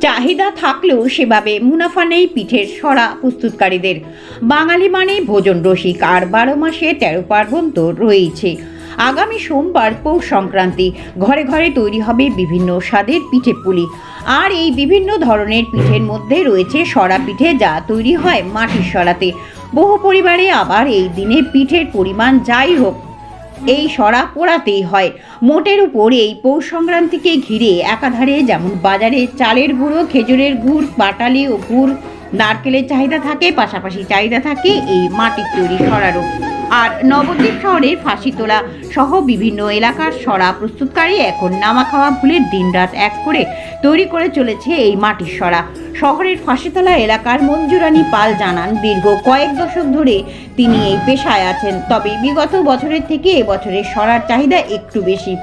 চাহিদা থাকলেও সেভাবে মুনাফা নেই পিঠের সরা প্রস্তুতকারীদের। বাঙালি মানে ভোজন রসিক, আর বারো মাসে তেরো পার্বণ তো রয়েছে আগামী সোমবার পৌষ সংক্রান্তি, ঘরে ঘরে তৈরি হবে বিভিন্ন স্বাদের পিঠে পুলি। আর এই বিভিন্ন ধরনের পিঠের মধ্যে রয়েছে সরা পিঠে যা তৈরি হয় মাটির সরাতে। বহু পরিবারে আবার এই দিনে পিঠের পরিমাণ যাই হোক এই সরা পোড়াতেই হয়। মোটের উপর এই পৌষ সংক্রান্তিকে ঘিরে একাধারে যেমন বাজারে চালের গুঁড়ো, খেজুরের গুড় পাটালি ও গুড়, নারকেলের চাহিদা থাকে, পাশাপাশি চাহিদা থাকে এই মাটির তৈরি সরারও আর নবদ্বীপ শহরের ফাঁসিতলা সহ বিভিন্ন এলাকার সরা প্রস্তুতকারী এখন নামা খাওয়া ভুলে দিনরাত এক করে তৈরি করে চলেছে এই মাটির সরা। শহরের ফাঁসিতলা এলাকার মঞ্জুরানী পাল জানান, দীর্ঘ কয়েক দশক ধরে তিনি এই পেশায় আছেন। তবে বিগত বছরের থেকে এবছরের সরার চাহিদা একটু বেশি।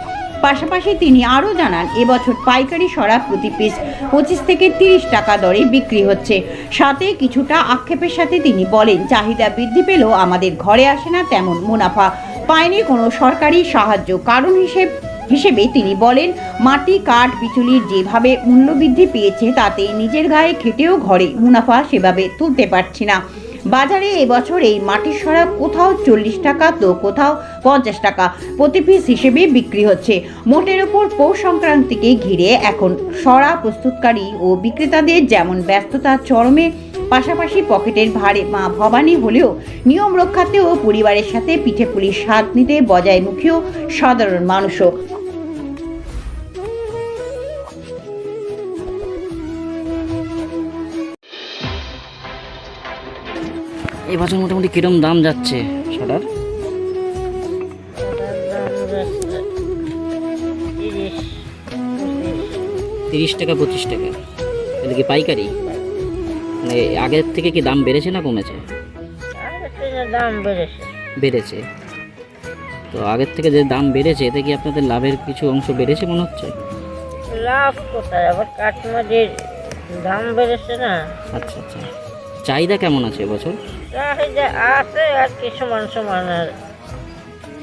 পাশাপাশি তিনি আরও জানান, এবছর পাইকারি সরা প্রতি পিস পঁচিশ থেকে তিরিশ টাকা দরে বিক্রি হচ্ছে। সাথে কিছুটা আক্ষেপের সাথে তিনি বলেন, চাহিদা বৃদ্ধি পেলেও আমাদের ঘরে আসে না তেমন মুনাফা। পায়নি কোনো সরকারি সাহায্য কারণ হিসেব, হিসেবে তিনি বলেন, মাটি, কাঠ বিচুলির যেভাবে মূল্যবৃদ্ধি পেয়েছে তাতে নিজের গায়ে খেটেও ঘরে মুনাফা সেভাবে তুলতে পারছি না। বাজারে এবছর এই মাটির সরা কোথাও চল্লিশ টাকা তো কোথাও পঞ্চাশ টাকা। প্রতি পিস হিসেবে বিক্রি হচ্ছে। মোটের ওপর পৌষ সংক্রান্তিকে ঘিরে এখন সরা প্রস্তুতকারী ও বিক্রেতাদের যেমন ব্যস্ততা চরমে, পাশাপাশি পকেটের ভারে মা ভবানী হলেও নিয়ম রক্ষাতেও পরিবারের সাথে পিঠে পুলির স্বাদ নিতে বজায় মুখীয় সাধারণ মানুষও। এই বছর মোটামুটি কিরম দাম যাচ্ছে সরার তিরিশ টাকা পঁচিশ টাকা। এটা কি পাইকারি? মানে আগের থেকে কি দাম বেড়েছে না কমেছে? দাম বেড়েছে। বেড়েছে তো আগের থেকে যে দাম বেড়েছে এতে কি আপনাদের লাভের কিছু অংশ বেড়েছে মনে হচ্ছে? লাভ কোথায়? আবার কাঠমাটির দাম বেড়েছে না। আচ্ছা আচ্ছা। চাহিদা কেমন আছে এবছর? চাহিদা আছে আর কি সমান সমান আর।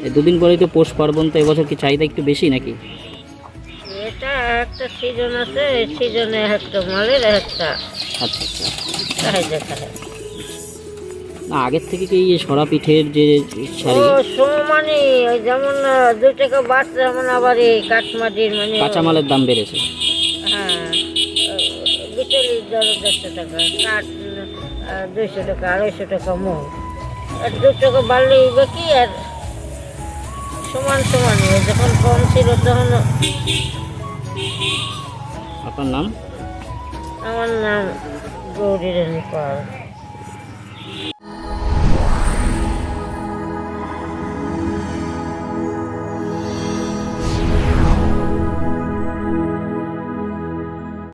এই দুদিন পরেই তো পৌষ পার্বণ তো এবছর কি চাহিদা একটু বেশি নাকি? এটা একটা সিজন আছে এই সিজনে একটা মালের একটা আচ্ছা আচ্ছা। চাহিদা না আগের থেকে কি এই সরা পিঠের যে শাড়ি? ওই যেমন দু টাকা বাড়ছে যেমন আবার এই কাঠমাটির মানে কাঁচামালের দাম বেড়েছে। হ্যাঁ বিচলি ধরো দেড়শো টাকা কাঠ দুইশো টাকা আড়াইশো টাকা মন আর দু টাকা বাড়লেই বাকি আর সমান সমান যখন কম ছিল তখন আপনার নাম? আমার নাম গৌরী রানী পাল